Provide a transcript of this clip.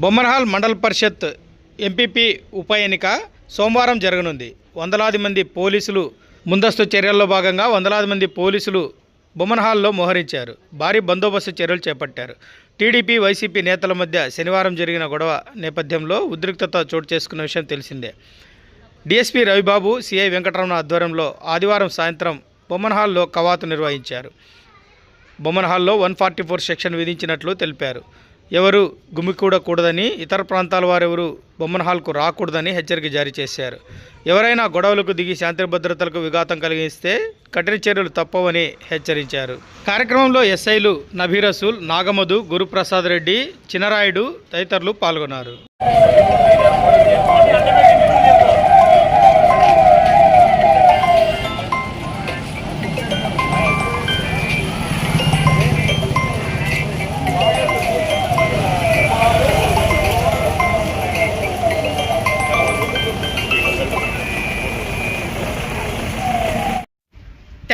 బొమ్మనహాల్ మండల పరిషత్ ఎంపీపీ ఉప ఎన్నిక సోమవారం జరగనుంది. వందలాది మంది పోలీసులు ముందస్తు చర్యల్లో భాగంగా వందలాది మంది పోలీసులు బొమ్మనహాల్లో మోహరించారు. భారీ బందోబస్తు చర్యలు చేపట్టారు. టీడీపీ వైసీపీ నేతల మధ్య శనివారం జరిగిన గొడవ నేపథ్యంలో ఉద్రిక్తత చోటు చేసుకున్న విషయం తెలిసిందే. డీఎస్పీ రవిబాబు సిఐ వెంకటరమణ ఆధ్వర్యంలో ఆదివారం సాయంత్రం బొమ్మనహాల్లో కవాతు నిర్వహించారు. బొమ్మన్ హాల్లో వన్ ఫార్టీ ఫోర్ సెక్షన్ విధించినట్లు తెలిపారు. ఎవరు గుమికూడకూడదని ఇతర ప్రాంతాల వారెవరు బొమ్మన్ హాల్కు రాకూడదని హెచ్చరిక జారీ చేశారు. ఎవరైనా గొడవలకు దిగి శాంతి భద్రతలకు విఘాతం కలిగిస్తే కఠిన చర్యలు తప్పవని హెచ్చరించారు. కార్యక్రమంలో ఎస్ఐలు నభీరసూల్ నాగమధు గురుప్రసాద్ రెడ్డి చినరాయుడు తదితరులు పాల్గొన్నారు.